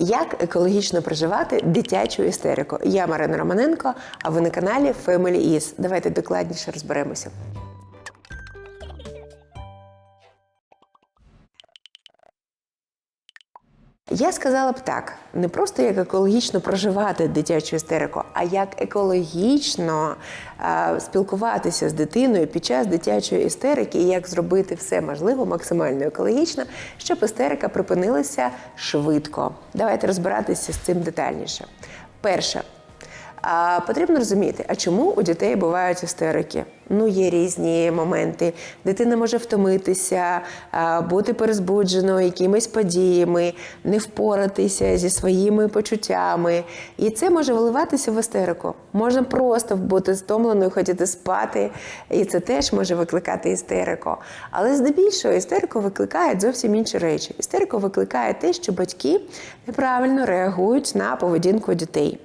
Як екологічно проживати дитячу істерику? Я Марина Романенко, а ви на каналі Family Is. Давайте докладніше розберемося. Я сказала б так: не просто як екологічно проживати дитячу істерику, а як екологічно е, спілкуватися з дитиною під час дитячої істерики, і як зробити все можливо максимально екологічно, щоб істерика припинилася швидко. Давайте розбиратися з цим детальніше. Перше. А, потрібно розуміти, а чому у дітей бувають істерики? Ну, є різні моменти. Дитина може втомитися, бути перезбудженою якимись подіями, не впоратися зі своїми почуттями. І це може виливатися в істерику. Можна просто бути стомленою, хотіти спати, і це теж може викликати істерику. Але здебільшого істерику викликають зовсім інші речі. Істерику викликає те, що батьки неправильно реагують на поведінку дітей.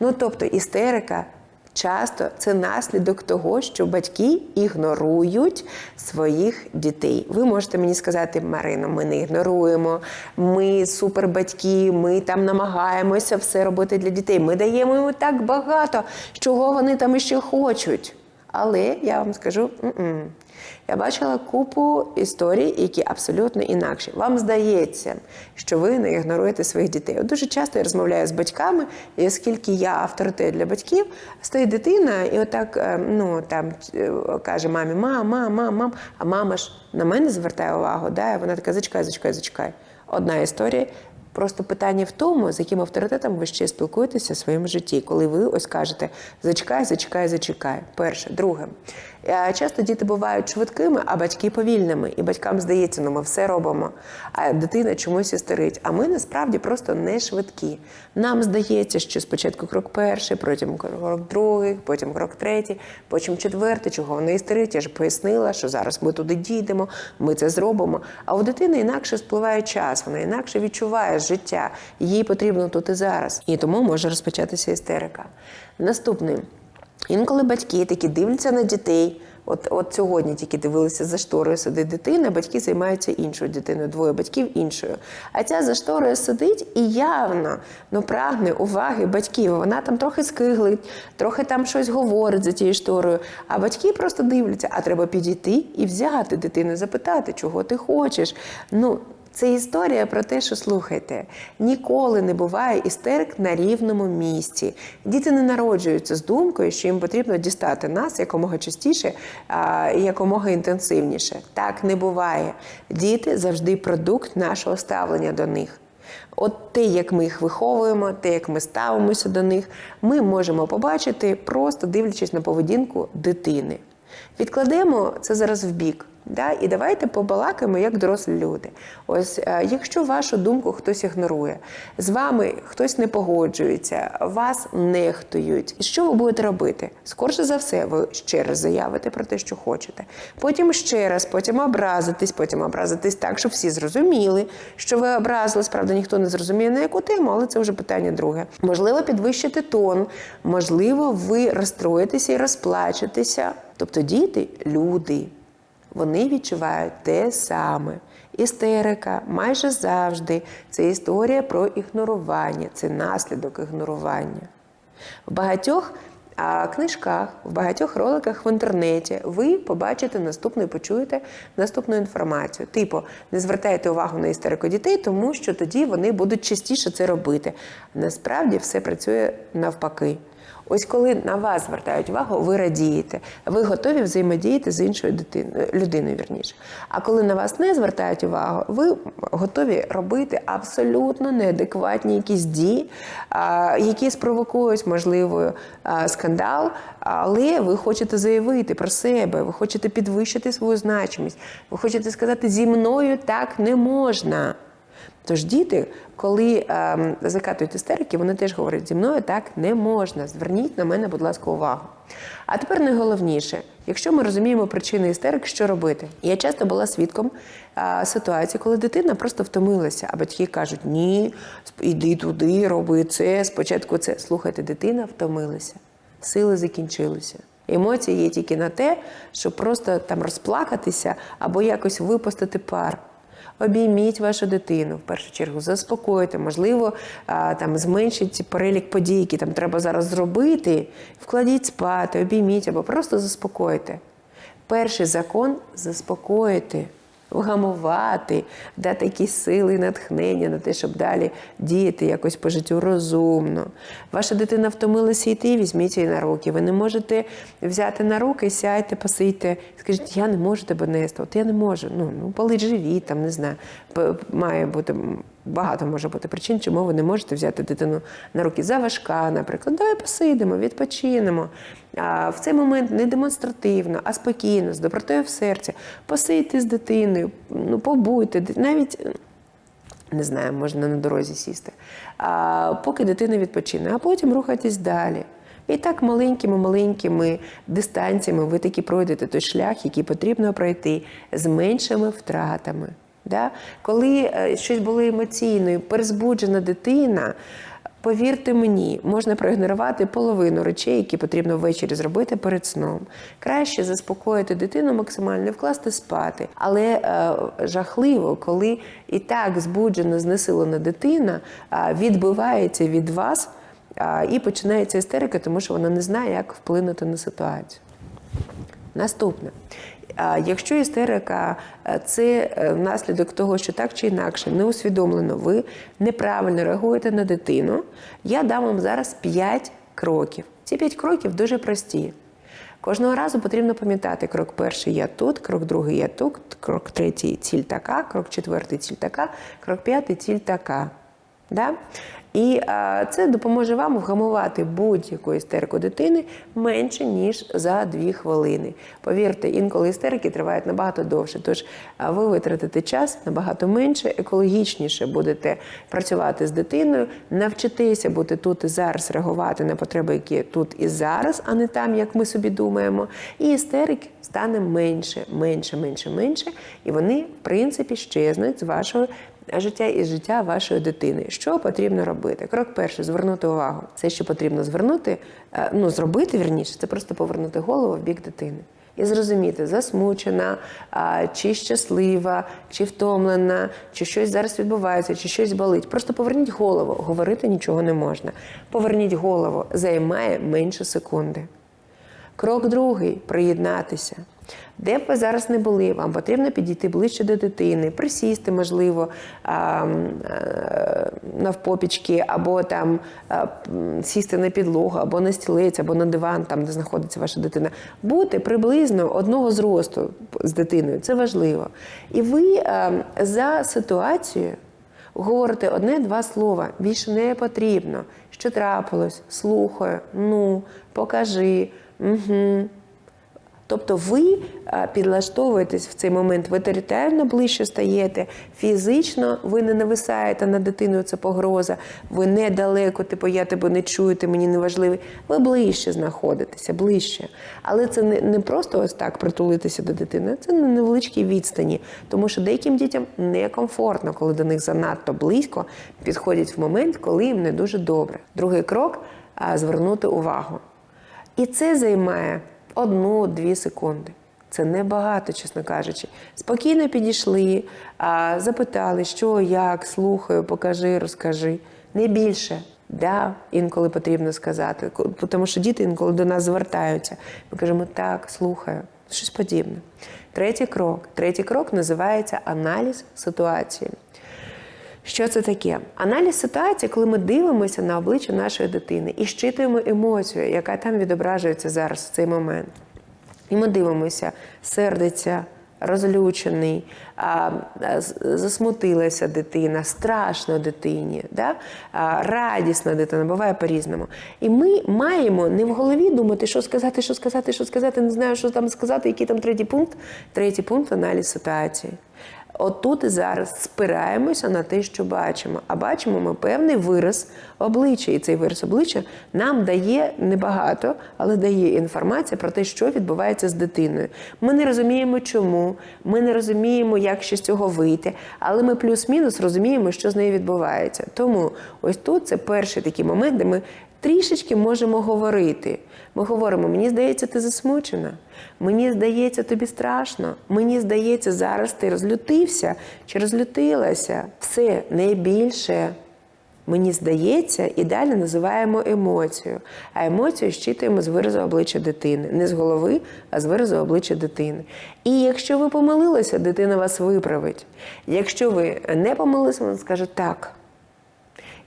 Ну тобто істерика часто це наслідок того, що батьки ігнорують своїх дітей. Ви можете мені сказати, Марино, ми не ігноруємо, ми супербатьки, ми там намагаємося все робити для дітей. Ми даємо їм так багато, чого вони там іще хочуть. Але я вам скажу. Я бачила купу історій, які абсолютно інакші. Вам здається, що ви не ігноруєте своїх дітей. От дуже часто я розмовляю з батьками, і оскільки я авторитет для батьків, стоїть дитина і отак е, ну, там, е, каже мамі, мам, мам, мам, мам, а мама ж на мене звертає увагу, да? вона така, зачекай, зачекай, зачекай. Одна історія. Просто питання в тому, з яким авторитетом ви ще спілкуєтеся в своєму житті, коли ви ось кажете зачекай, зачекай, зачекай. Перше, друге. Е, Часто діти бувають швидкими, а батьки повільними. І батькам здається, ну ми все робимо. А дитина чомусь істерить. А ми насправді просто не швидкі. Нам здається, що спочатку крок перший, потім крок другий, потім крок третій, потім четвертий, чого вона істерить. Я ж пояснила, що зараз ми туди дійдемо, ми це зробимо. А у дитини інакше спливає час, вона інакше відчуває життя. Їй потрібно тут і зараз. І тому може розпочатися істерика. Наступний. Інколи батьки такі дивляться на дітей. От, от сьогодні тільки дивилися за шторою сидить дитина, батьки займаються іншою дитиною, двоє батьків іншою. А ця за шторою сидить і явно ну, прагне уваги батьків. Вона там трохи скиглить, трохи там щось говорить за тією шторою. А батьки просто дивляться, а треба підійти і взяти дитину, запитати, чого ти хочеш. Ну, це історія про те, що слухайте, ніколи не буває істерик на рівному місці. Діти не народжуються з думкою, що їм потрібно дістати нас якомога частіше і якомога інтенсивніше. Так не буває. Діти завжди продукт нашого ставлення до них. От те, як ми їх виховуємо, те, як ми ставимося до них, ми можемо побачити, просто дивлячись на поведінку дитини. Відкладемо це зараз в бік. Да? І давайте побалакаємо як дорослі люди. Ось е, якщо вашу думку хтось ігнорує, з вами хтось не погоджується, вас нехтують. Що ви будете робити? Скорше за все, ви ще раз заявите про те, що хочете. Потім ще раз, потім образитись, потім образитись так, щоб всі зрозуміли, що ви образились. Правда, ніхто не зрозуміє на яку тему, але це вже питання друге. Можливо, підвищити тон, можливо, ви розстроїтеся і розплачетеся. Тобто діти люди. Вони відчувають те саме. Істерика майже завжди це історія про ігнорування, це наслідок ігнорування. В багатьох книжках, в багатьох роликах в інтернеті ви побачите наступну і почуєте наступну інформацію. Типу, не звертайте увагу на істерику дітей, тому що тоді вони будуть частіше це робити. Насправді все працює навпаки. Ось коли на вас звертають увагу, ви радієте, ви готові взаємодіяти з іншою дитиною, людиною. Вірніше. А коли на вас не звертають увагу, ви готові робити абсолютно неадекватні якісь дії, які спровокують можливо скандал, але ви хочете заявити про себе, ви хочете підвищити свою значимість, ви хочете сказати, зі мною так не можна. Тож діти, коли е, закатують істерики, вони теж говорять, зі мною так не можна. Зверніть на мене, будь ласка, увагу. А тепер найголовніше, якщо ми розуміємо причини істерик, що робити? Я часто була свідком е, ситуації, коли дитина просто втомилася, а батьки кажуть, ні, іди туди, роби це, спочатку це. Слухайте, дитина втомилася, сили закінчилися. Емоції є тільки на те, щоб просто там розплакатися або якось випустити пар. Обійміть вашу дитину в першу чергу, заспокойте, можливо, там зменшіть перелік подій, які там треба зараз зробити. Вкладіть спати, обійміть або просто заспокойте. Перший закон заспокоїти, вгамувати, дати якісь сили і натхнення на те, щоб далі діяти якось по життю розумно. Ваша дитина втомилася йти, візьміть її на руки. Ви не можете взяти на руки, сядьте, посидьте, скажіть, я не можу тебе нести. От я не можу. Ну, ну болить живіт, там не знаю. Має бути багато може бути причин, чому ви не можете взяти дитину на руки. Заважка, наприклад, давай посидимо, відпочинемо. А в цей момент не демонстративно, а спокійно, з добротою в серці. Посидьте з дитиною, ну побуйте, навіть. Не знаю, можна на дорозі сісти. А, поки дитина відпочине, а потім рухайтесь далі. І так маленькими-маленькими дистанціями ви таки пройдете той шлях, який потрібно пройти з меншими втратами. Да? Коли е, щось було емоційною, перезбуджена дитина, повірте мені, можна проігнорувати половину речей, які потрібно ввечері зробити перед сном. Краще заспокоїти дитину максимально, вкласти спати. Але е, жахливо, коли і так збуджена, знесилена дитина е, відбивається від вас е, і починається істерика, тому що вона не знає, як вплинути на ситуацію. Наступне. А Якщо істерика е, це е, внаслідок того, що так чи інакше неусвідомлено ви неправильно реагуєте на дитину, я дам вам зараз 5 кроків. Ці 5 кроків дуже прості. Кожного разу потрібно пам'ятати, крок перший я тут, крок другий я тут, крок третій ціль така, крок четвертий ціль така, крок п'ятий ціль така. Да? І а, це допоможе вам вгамувати будь-яку істерику дитини менше, ніж за дві хвилини. Повірте, інколи істерики тривають набагато довше. Тож а, ви витратите час набагато менше, екологічніше будете працювати з дитиною, навчитеся бути тут і зараз, реагувати на потреби, які тут і зараз, а не там, як ми собі думаємо. І істерик стане менше, менше, менше, менше. І вони, в принципі, щезнуть з вашого життя і життя вашої дитини. Що потрібно робити? Крок перший звернути увагу. Все, що потрібно звернути, е, ну зробити вірніше, це просто повернути голову в бік дитини. І зрозуміти, засмучена, чи щаслива, чи втомлена, чи щось зараз відбувається, чи щось болить. Просто поверніть голову, говорити нічого не можна. Поверніть голову, займає менше секунди. Крок другий приєднатися. Де б ви зараз не були, вам потрібно підійти ближче до дитини, присісти, можливо, е, навпопічки, або там сісти на підлогу, або на стілець, або на диван, там, де знаходиться ваша дитина. Бути приблизно одного зросту з дитиною це важливо. І ви за ситуацією говорите одне-два слова, більше не потрібно. Що трапилось? Слухаю, ну, покажи. Угу. Тобто ви е, підлаштовуєтесь в цей момент, ви територіально ближче стаєте, фізично ви не нависаєте над дитиною, це погроза, ви недалеко, типу я тебе не чую, ти мені не важливий. Ви ближче знаходитеся, ближче. Але це не, не просто ось так притулитися до дитини, це на невеличкій відстані. Тому що деяким дітям некомфортно, коли до них занадто близько підходять в момент, коли їм не дуже добре. Другий крок звернути увагу. І це займає одну-дві секунди. Це небагато, чесно кажучи. Спокійно підійшли, запитали, що, як, слухаю, покажи, розкажи. Не більше. Да, інколи потрібно сказати, тому що діти інколи до нас звертаються. Ми кажемо так, слухаю, щось подібне. Третій крок. Третій крок називається аналіз ситуації. Що це таке? Аналіз ситуації, коли ми дивимося на обличчя нашої дитини і щитуємо емоцію, яка там відображується зараз в цей момент. І ми дивимося, сердиться, розлючений, засмутилася дитина, страшно дитині, да? радісна дитина, буває по-різному. І ми маємо не в голові думати, що сказати, що сказати, що сказати, не знаю, що там сказати, який там третій пункт. Третій пункт аналіз ситуації. Отут і зараз спираємося на те, що бачимо. А бачимо ми певний вираз обличчя. І цей вираз обличчя нам дає небагато, але дає інформацію про те, що відбувається з дитиною. Ми не розуміємо, чому, ми не розуміємо, як ще з цього вийти, але ми плюс-мінус розуміємо, що з нею відбувається. Тому ось тут це перший такий момент, де ми трішечки можемо говорити. Ми говоримо: мені здається, ти засмучена. Мені здається, тобі страшно. Мені здається, зараз ти розлютився чи розлютилася. Все не більше. Мені здається, і далі називаємо емоцію. А емоцію щитуємо з виразу обличчя дитини. Не з голови, а з виразу обличчя дитини. І якщо ви помилилися, дитина вас виправить. Якщо ви не помилилися, вона скаже так.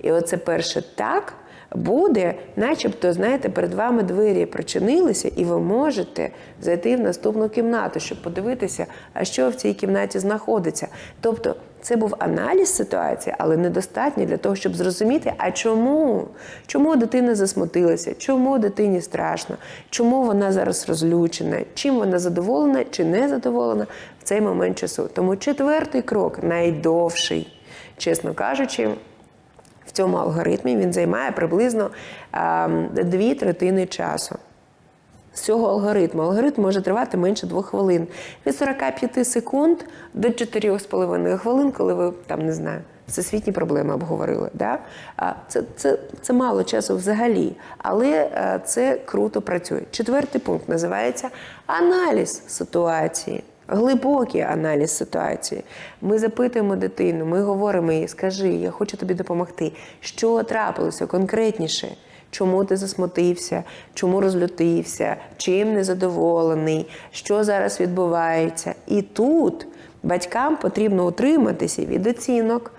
І оце перше так буде, начебто, знаєте, перед вами двері причинилися, і ви можете зайти в наступну кімнату, щоб подивитися, а що в цій кімнаті знаходиться. Тобто, це був аналіз ситуації, але недостатньо для того, щоб зрозуміти, а чому? Чому дитина засмутилася? Чому дитині страшно? Чому вона зараз розлючена? Чим вона задоволена чи не задоволена в цей момент часу? Тому четвертий крок найдовший, чесно кажучи. В цьому алгоритмі він займає приблизно дві третини часу. З цього алгоритму. Алгоритм може тривати менше двох хвилин. Від 45 секунд до 4,5 хвилин, коли ви там не знаю, всесвітні проблеми обговорили. Да? Це, це, це мало часу взагалі, але е, це круто працює. Четвертий пункт називається аналіз ситуації. Глибокий аналіз ситуації. Ми запитуємо дитину, ми говоримо їй, скажи, я хочу тобі допомогти. Що трапилося конкретніше? Чому ти засмутився, чому розлютився, чим незадоволений, що зараз відбувається? І тут батькам потрібно утриматися від оцінок.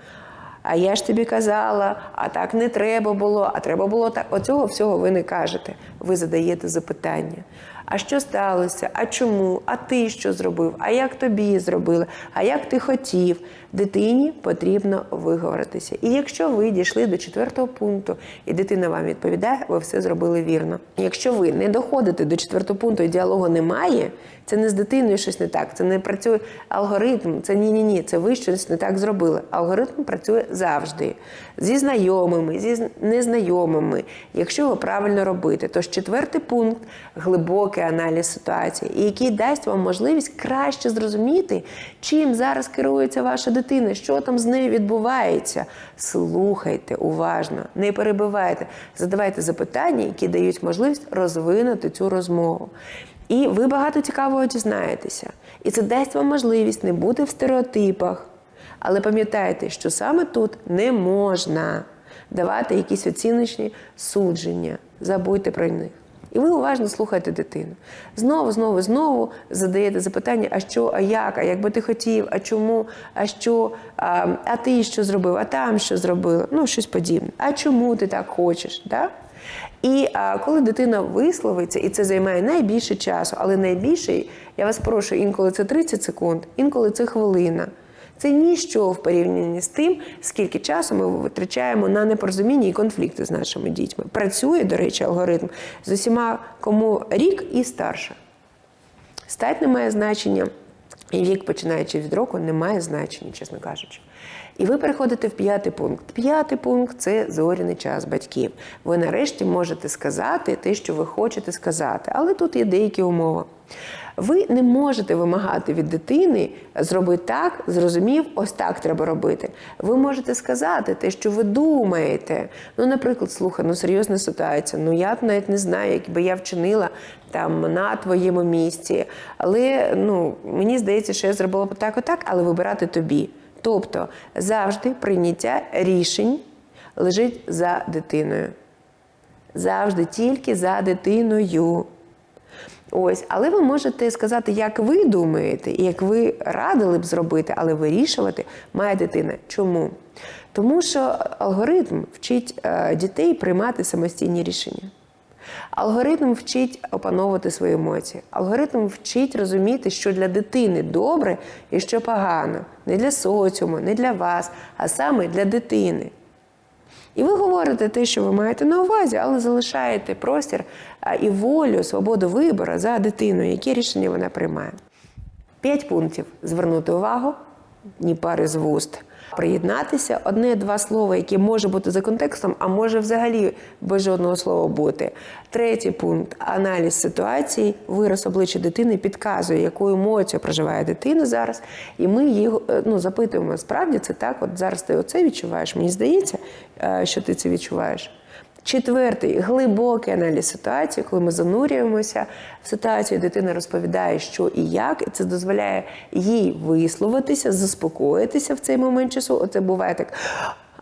А я ж тобі казала, а так не треба було, а треба було так. Оцього всього ви не кажете. Ви задаєте запитання. А що сталося? А чому? А ти що зробив? А як тобі зробили? А як ти хотів? Дитині потрібно виговоритися. І якщо ви дійшли до четвертого пункту, і дитина вам відповідає, ви все зробили вірно. Якщо ви не доходите до четвертого пункту і діалогу немає, це не з дитиною щось не так, це не працює алгоритм, це ні-ні ні, це ви щось не так зробили. Алгоритм працює завжди зі знайомими, зі незнайомими, якщо ви правильно робите. Тож четвертий пункт глибокий аналіз ситуації, який дасть вам можливість краще зрозуміти, чим зараз керується ваша дитина, що там з нею відбувається. Слухайте уважно, не перебивайте, задавайте запитання, які дають можливість розвинути цю розмову. І ви багато цікавого дізнаєтеся. І це дасть вам можливість не бути в стереотипах. Але пам'ятайте, що саме тут не можна давати якісь оціночні судження. Забудьте про них. І ви уважно слухаєте дитину. Знову, знову, знову задаєте запитання: а що, а як, а як би ти хотів, а чому, а що, а, а ти що зробив, а там що зробила? Ну, щось подібне. А чому ти так хочеш? Да? І а, коли дитина висловиться, і це займає найбільше часу, але найбільше, я вас прошу, інколи це 30 секунд, інколи це хвилина. Це ніщо в порівнянні з тим, скільки часу ми витрачаємо на непорозуміння і конфлікти з нашими дітьми. Працює, до речі, алгоритм з усіма, кому рік і старше. Стать не має значення, і вік, починаючи від року, не має значення, чесно кажучи. І ви переходите в п'ятий пункт. П'ятий пункт це зоряний час батьків. Ви нарешті можете сказати те, що ви хочете сказати, але тут є деякі умови. Ви не можете вимагати від дитини зроби так, зрозумів, ось так треба робити. Ви можете сказати те, що ви думаєте. Ну, наприклад, слухай, ну серйозна ситуація. Ну я навіть не знаю, як би я вчинила там на твоєму місці. Але ну мені здається, що я зробила б так, отак, але вибирати тобі. Тобто завжди прийняття рішень лежить за дитиною. Завжди тільки за дитиною. Ось, але ви можете сказати, як ви думаєте, і як ви радили б зробити, але вирішувати має дитина. Чому? Тому що алгоритм вчить е, дітей приймати самостійні рішення. Алгоритм вчить опановувати свої емоції. Алгоритм вчить розуміти, що для дитини добре і що погано. Не для соціуму, не для вас, а саме для дитини. І ви говорите те, що ви маєте на увазі, але залишаєте простір і волю, свободу вибору за дитиною, які рішення вона приймає. П'ять пунктів звернути увагу, ні пари з вуст. Приєднатися одне-два слова, які може бути за контекстом, а може взагалі без жодного слова бути. Третій пункт аналіз ситуації, вираз обличчя дитини підказує, яку емоцію проживає дитина зараз. І ми її ну, запитуємо, справді це так, от зараз ти оце відчуваєш. Мені здається, що ти це відчуваєш. Четвертий глибокий аналіз ситуації, коли ми занурюємося в ситуацію, дитина розповідає, що і як, і це дозволяє їй висловитися, заспокоїтися в цей момент часу. Оце буває так.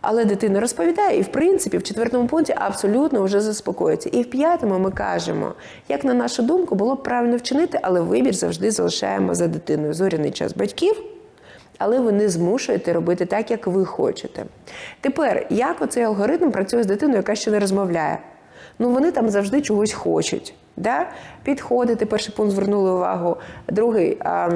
Але дитина розповідає, і в принципі в четвертому пункті абсолютно вже заспокоїться. І в п'ятому ми кажемо, як на нашу думку, було б правильно вчинити, але вибір завжди залишаємо за дитиною. Зоряний час батьків. Але ви не змушуєте робити так, як ви хочете. Тепер, як оцей алгоритм працює з дитиною, яка ще не розмовляє? Ну, вони там завжди чогось хочуть. Да? Підходити, перший пункт звернули увагу, другий. А,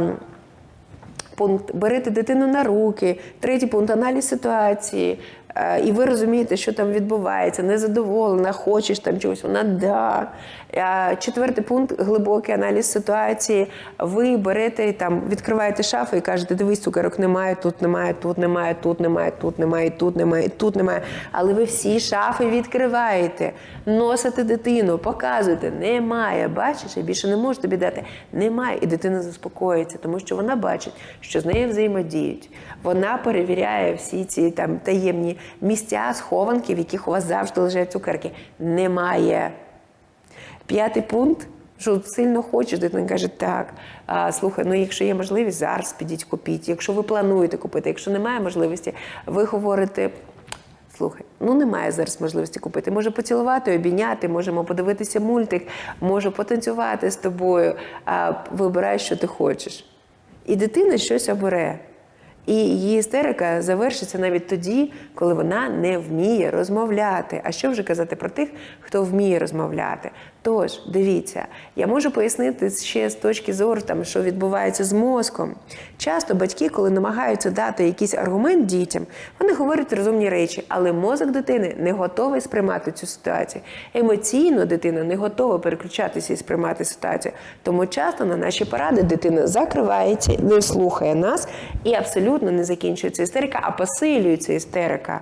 Пункт берете дитину на руки, третій пункт аналіз ситуації. Е, І ви розумієте, що там відбувається, незадоволена, хочеш там чогось, вона да. Е, Четвертий пункт глибокий аналіз ситуації. Ви берете там, відкриваєте шафу і кажете, дивись, цукерок немає, тут немає, тут немає, тут немає, тут немає, тут немає, тут немає. Але ви всі шафи відкриваєте, носите дитину, показуєте, немає. Бачиш, я більше не можу тобі дати. Немає. І дитина заспокоїться, тому що вона бачить, що з нею взаємодіють. Вона перевіряє всі ці там таємні місця, схованки, в яких у вас завжди лежать цукерки. Немає. П'ятий пункт. Що сильно хочеш, дитина каже, так, а, слухай, ну якщо є можливість, зараз підіть купіть. Якщо ви плануєте купити, якщо немає можливості, ви говорите, слухай, ну немає зараз можливості купити. Може поцілувати, обійняти, можемо подивитися мультик, можу потанцювати з тобою, а, вибирай, що ти хочеш. І дитина щось обере. І її істерика завершиться навіть тоді, коли вона не вміє розмовляти. А що вже казати про тих, хто вміє розмовляти? Тож, дивіться, я можу пояснити ще з точки зору, там, що відбувається з мозком. Часто батьки, коли намагаються дати якийсь аргумент дітям, вони говорять розумні речі, але мозок дитини не готовий сприймати цю ситуацію. Емоційно дитина не готова переключатися і сприймати ситуацію. Тому часто на наші поради дитина закривається, не слухає нас і абсолютно не закінчується істерика, а посилюється істерика.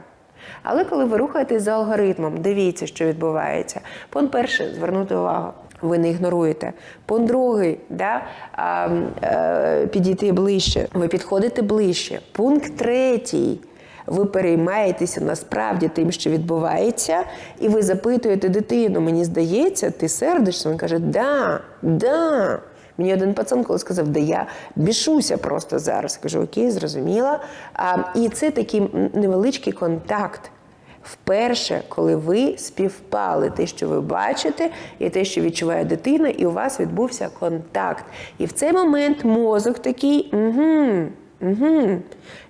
Але коли ви рухаєтесь за алгоритмом, дивіться, що відбувається. Пункт перший звернути увагу. Ви не ігноруєте. Пункт другий, да, а, е, підійти ближче. Ви підходите ближче. Пункт третій. Ви переймаєтеся насправді тим, що відбувається, і ви запитуєте дитину, мені здається, ти сердишся? Він каже, да, да. Мені один пацан коли сказав, де я бішуся просто зараз. Кажу, окей, зрозуміла. А, і це такий невеличкий контакт. Вперше, коли ви співпали те, що ви бачите, і те, що відчуває дитина, і у вас відбувся контакт. І в цей момент мозок такий, угу, угу.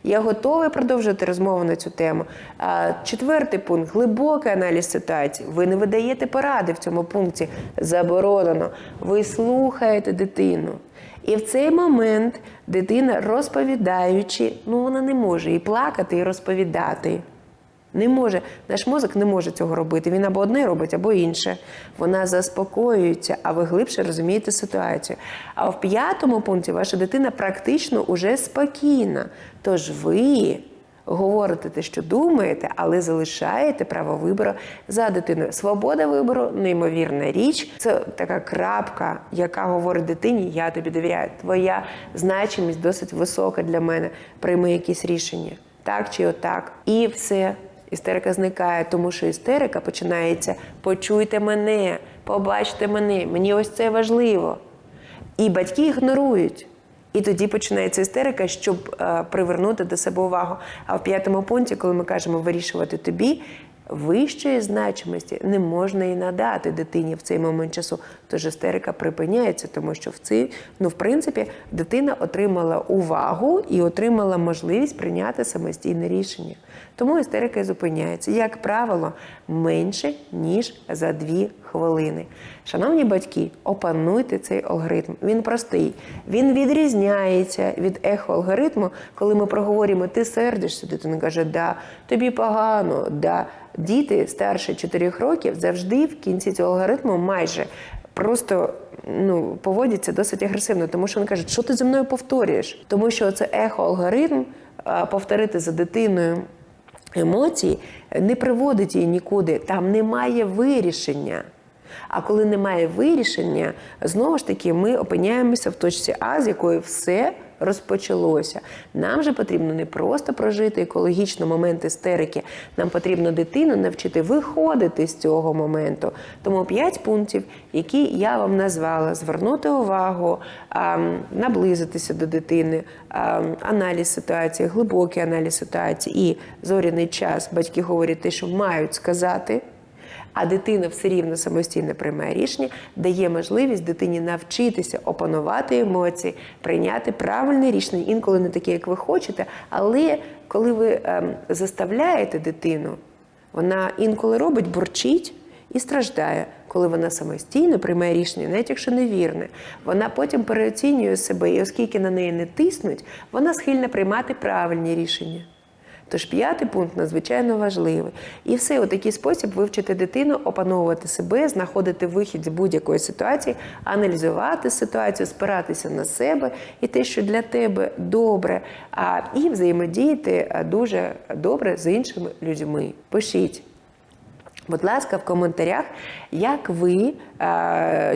Я готовий продовжити розмову на цю тему. А, четвертий пункт глибокий аналіз ситуації. Ви не видаєте поради в цьому пункті. Заборонено. Ви слухаєте дитину. І в цей момент дитина, розповідаючи, ну вона не може і плакати, і розповідати. Не може, наш мозок не може цього робити. Він або одне робить, або інше. Вона заспокоюється, а ви глибше розумієте ситуацію. А в п'ятому пункті ваша дитина практично уже спокійна. Тож ви говорите те, що думаєте, але залишаєте право вибору за дитиною. Свобода вибору неймовірна річ. Це така крапка, яка говорить дитині: я тобі довіряю. Твоя значимість досить висока для мене. Прийми якісь рішення, так чи отак. І все. Істерика зникає, тому що істерика починається почуйте мене, побачте мене, мені ось це важливо. І батьки ігнорують. І тоді починається істерика, щоб е, привернути до себе увагу. А в п'ятому пункті, коли ми кажемо вирішувати тобі, вищої значимості не можна і надати дитині в цей момент часу. Тож істерика припиняється, тому що в цей, ну, в принципі, дитина отримала увагу і отримала можливість прийняти самостійне рішення. Тому істерика і зупиняється, як правило, менше ніж за дві хвилини. Шановні батьки, опануйте цей алгоритм. Він простий, він відрізняється від ехо-алгоритму, коли ми проговорюємо, ти сердишся, дитина каже, да, тобі погано, да. Діти старше 4 років завжди в кінці цього алгоритму майже просто ну, поводяться досить агресивно, тому що вони кажуть, що ти зі мною повторюєш? Тому що це ехо-алгоритм повторити за дитиною емоції не приводить її нікуди. Там немає вирішення. А коли немає вирішення, знову ж таки, ми опиняємося в точці А, з якої все розпочалося. Нам же потрібно не просто прожити екологічно момент істерики, нам потрібно дитину навчити виходити з цього моменту. Тому п'ять пунктів, які я вам назвала: звернути увагу, наблизитися до дитини, аналіз ситуації, глибокий аналіз ситуації і зоряний час. Батьки говорять те, що мають сказати. А дитина все рівно самостійно приймає рішення, дає можливість дитині навчитися опанувати емоції, прийняти правильне рішення, інколи не таке, як ви хочете. Але коли ви ем, заставляєте дитину, вона інколи робить, бурчить і страждає, коли вона самостійно приймає рішення, навіть якщо невірне, вона потім переоцінює себе, і оскільки на неї не тиснуть, вона схильна приймати правильні рішення. Тож п'ятий пункт надзвичайно важливий. І все у такий спосіб вивчити дитину, опановувати себе, знаходити вихід з будь-якої ситуації, аналізувати ситуацію, спиратися на себе і те, що для тебе добре, а і взаємодіяти дуже добре з іншими людьми. Пишіть. Будь ласка, в коментарях, як ви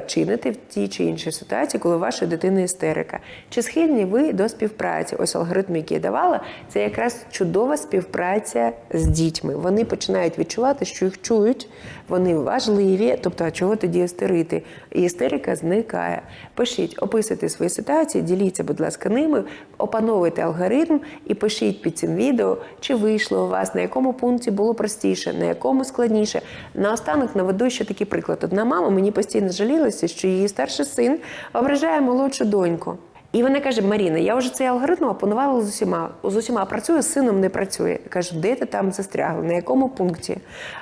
чините в тій чи іншій ситуації, коли ваша дитина істерика. Чи схильні ви до співпраці? Ось алгоритм, який я давала, це якраз чудова співпраця з дітьми. Вони починають відчувати, що їх чують, вони важливі. Тобто, а чого тоді істерити? І істерика зникає. Пишіть, описуйте свої ситуації, діліться, будь ласка, ними, опановуйте алгоритм і пишіть під цим відео, чи вийшло у вас, на якому пункті було простіше, на якому складніше. Наостанок наведу ще такий приклад. Одна мама мені постійно жалілася, що її старший син ображає молодшу доньку. І вона каже: Маріна, я вже цей алгоритм опанувала з усіма. З усіма працюю, з сином не працює. Я кажу, де ти там застрягла? На якому пункті?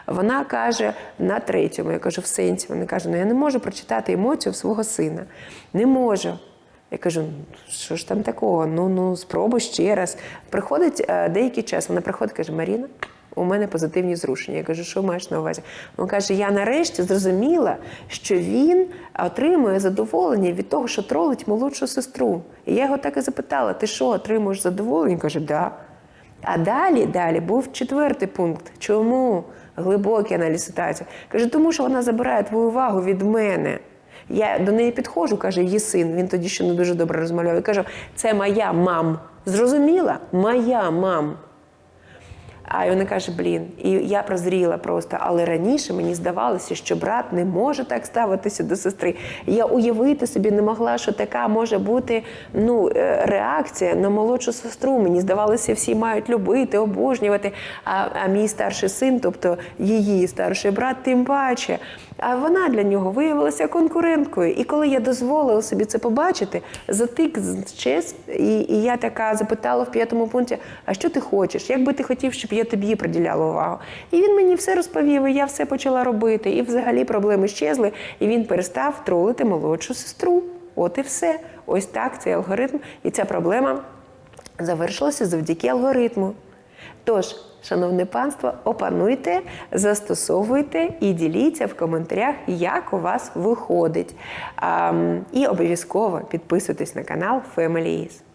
Вона каже, на третьому. Я кажу, в сенсі. Вона каже, ну я не можу прочитати емоцію свого сина. Не можу. Я кажу, «Ну, що ж там такого? Ну ну спробуй ще раз. Приходить е, деякий час. Вона приходить, каже, Маріна. У мене позитивні зрушення. Я кажу, що маєш на увазі? Вона каже: я нарешті зрозуміла, що він отримує задоволення від того, що тролить молодшу сестру. І я його так і запитала: ти що, отримуєш задоволення? Він каже, да. А далі, далі був четвертий пункт. Чому? Глибокий аналіз ситуації. Каже, тому що вона забирає твою увагу від мене. Я до неї підходжу, каже, її син. Він тоді ще не дуже добре розмовляв. Я кажу, це моя мам. Зрозуміла? Моя мам. А вона каже: блін, і я прозріла просто. Але раніше мені здавалося, що брат не може так ставитися до сестри. Я уявити собі не могла, що така може бути ну, е, реакція на молодшу сестру. Мені здавалося, всі мають любити, обожнювати. А, а мій старший син, тобто її старший брат, тим паче. А вона для нього виявилася конкуренткою. І коли я дозволила собі це побачити, затик щез, і, і я така запитала в п'ятому пункті: а що ти хочеш? Як би ти хотів, щоб я тобі приділяла увагу? І він мені все розповів, і я все почала робити. І взагалі проблеми щезли, і він перестав тролити молодшу сестру. От і все. Ось так цей алгоритм і ця проблема завершилася завдяки алгоритму. Тож, шановне панство, опануйте, застосовуйте і діліться в коментарях, як у вас виходить. І обов'язково підписуйтесь на канал Family Is.